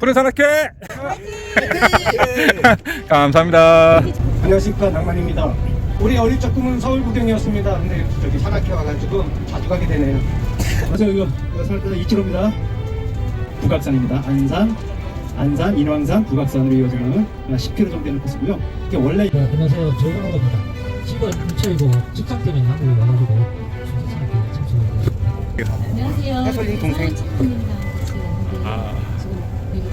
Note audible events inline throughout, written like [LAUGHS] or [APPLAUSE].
푸른 산악회 [LAUGHS] 감사합니다 안녕하십니까 낭만입니다. 우리 어릴 적금은 서울 구경이었습니다. 근데 저기 산악회 와가지고 자주 가게 되네요. 그래서 이거 이거 살 때는 2km입니다. 북악산입니다. 안산, 안산, 인왕산, 북악산으로 이어지는 10km 정도 되는 코스고요. 이게 원래 네, 안녕하세요. 조영호입니다. 10월 6일이고 직장 때문에 한국에 와가지고 참석을 안녕하세요. 해솔님 동생. 입니다 아.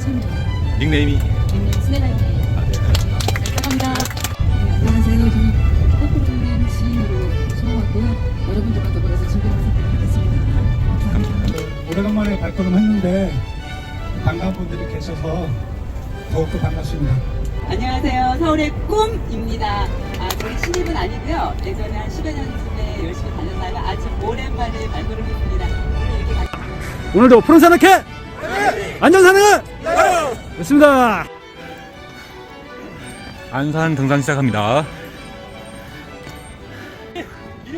처음이에요. 닉네임이 닉네임 스네라이트예요. 감사합니다. 네, 안녕하세요. 저는 꽃보름님 지인으로 왔고요. 여러분들과 더불어서 즐거운 생활하겠습니다. 오래간만에 발걸음 했는데 반가운 분들이 계셔서 더욱더 반갑습니다. 안녕하세요. 서울의 꿈입니다. 아, 저희 신입은 아니고요. 예전에 한 10여 년쯤에 열심히 다녔다가 아주 오랜만에 발걸음 했습니다. 오늘 이렇게 같이 오늘도 푸른 산악회 안전산은 됐습니다. 안산 등산 시작합니다.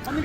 안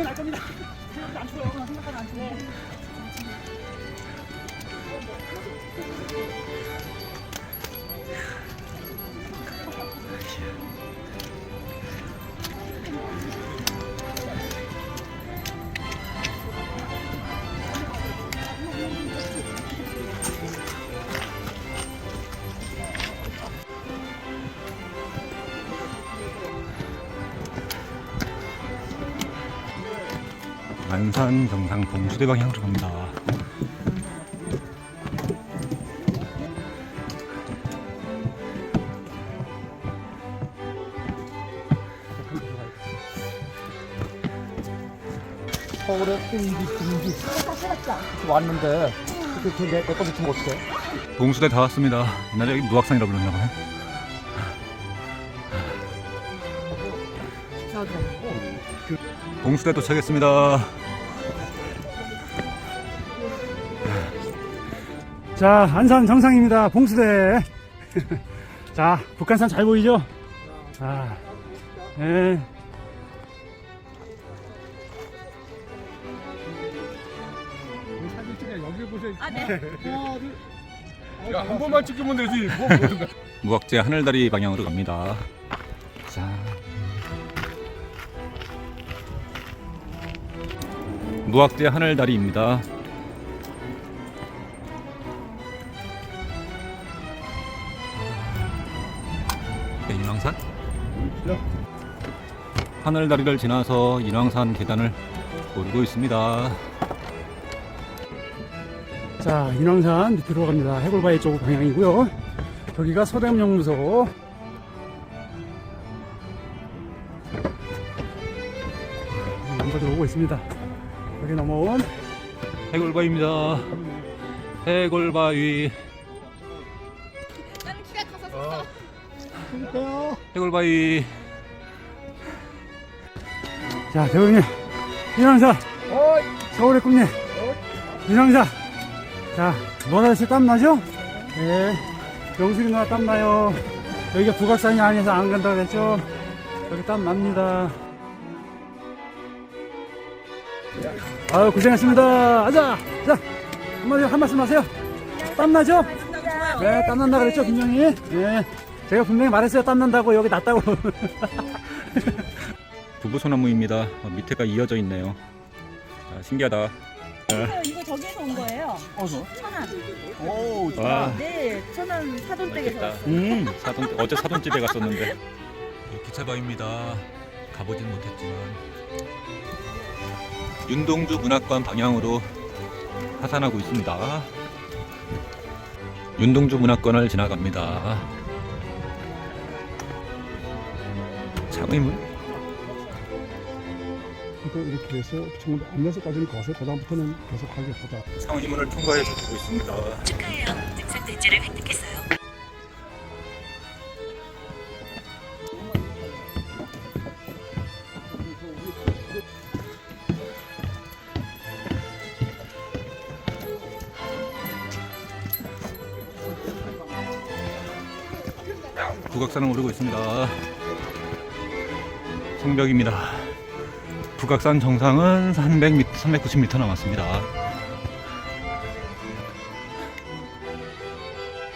산 정상 봉수대 방향으로 갑니다. 서울에 끈기 끈기. 왔는데 그렇게 내, 내거 붙이면 어떡해? 봉수대 다 왔습니다. 옛날에 여기 무악산이라고 불렀나 봐요. 봉수대 도착했습니다 자, 안산 정상입니다. 봉수대. [LAUGHS] 자, 북한산 잘 보이죠? 아, 예. 한 번만 찍으면 되지. 뭐 무악재 하늘다리 방향으로 갑니다 자 무악재 하늘다리입니다 네, 인왕산 하늘다리를 지나서 인왕산 계단을 오르고 있습니다 자, 인왕산 밑으로 갑니다. 해골바위 쪽 방향이고요. 저기가 서대문연구소. 남자들 오고 있습니다. 여기 넘어온 해골바위입니다 해골바위 해골바위 자, 대표님, 인왕산. 서울의 꿈님. 인왕산. 자, 뭐라서 땀나죠? 네. 영숙이 누나 땀나요. 여기가 북악산이 아니어서 안 간다고 그랬죠? 여기 땀납니다. 아유, 고생했습니다. 아자! 자, 한마디, 한 말씀 하세요. 땀나죠? 네, 땀난다 그랬죠, 분명히? 네. 제가 분명히 말했어요. 땀난다고, 여기 낫다고. 부부소나무입니다 [LAUGHS] 어, 밑에가 이어져 있네요 자, 신기하다 이거 저기에서 온 거예요. 천안. 와 네, 천안 사돈댁에서 왔어요. 음, 사돈 어제 사돈집에 갔었는데 기차바입니다. 가보진 못했지만 윤동주 문학관 방향으로 하산하고 있습니다. 윤동주 문학관을 지나갑니다. 창의문 이렇게 해서 정도 안내서까지는 가서 그다음부터는 계속 하게 하자. 창의문을 통과해서 가고 있습니다. 축하해요. 등산 대지를 획득했어요. 북악산을 오르고 있습니다. 성벽입니다. 북악산 정상은 300m, 390m 남았습니다.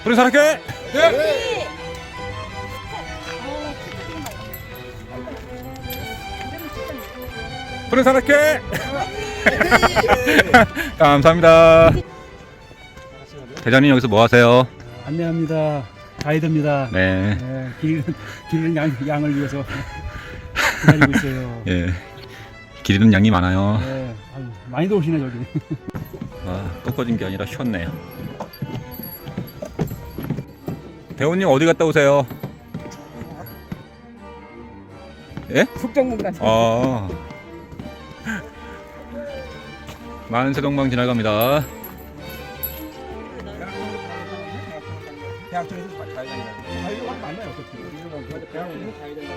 푸른 산악회 푸른 산악회 감사합니다 대장님 여기서 뭐 하세요? 안내합니다. 가이드입니다. 네 네, 길, 길 양, 양을 위해서 기다리고 있어요. [LAUGHS] 예. 기르는 양이 많아요. 네, 아유, 많이 도시네 저기. 아, 꺾어진 게 아니라 쉬었네요. 대원님 어디 갔다 오세요? 예? 같은 아. [LAUGHS] 만세동방 지나갑니다. 대학교에서 가야 된다. 아 이거? 어떻게? 대학원에서 가야 된다.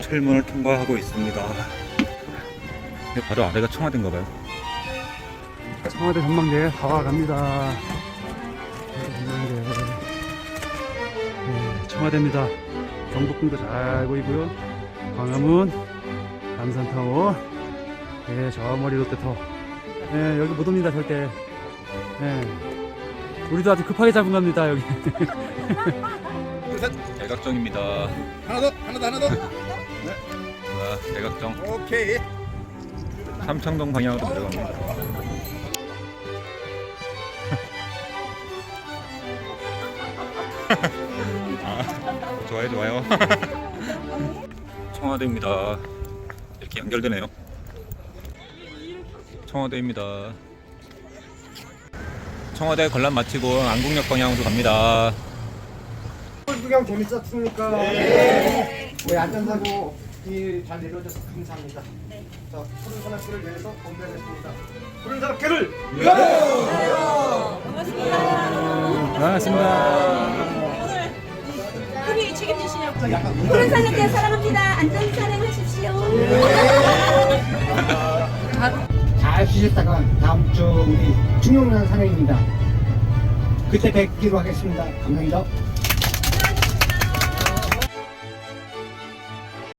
철문을 통과하고 있습니다. 바로 아래가 청와대인가 봐요. 청와대 전망대 다 와갑니다. 전망대. 네, 청와대입니다. 경복궁도 잘 보이고요. 광화문, 남산타워, 네, 저 머리 롯데타워. 네, 여기 못 옵니다, 절대. 네. 우리도 아주 급하게 잡은 겁니다, 여기. 대각정입니다. 하나 더, 하나 더, 하나 더. 와, 대각정. 오케이. 삼청동 방향으로 내려갑니다. [LAUGHS] 아, 좋아요, 좋아요. [LAUGHS] 청와대입니다. 이렇게 연결되네요. 청와대입니다. 청와대 관람 마치고 안국역 방향으로 갑니다. 구경 재밌었습니까? 네. 우리 안전사고 잘 내려줘서 감사합니다. 자, 푸른 산악회를 위해서 건배했습니다. 푸른 산악회를 흡입 책임지시냐고. 푸른 산악회 사랑합니다. 안전 사랑하십시오. 잘 쉬셨다가 다음 주 우리 중용산 산행입니다. 그때 뵙기로 하겠습니다. 감사합니다.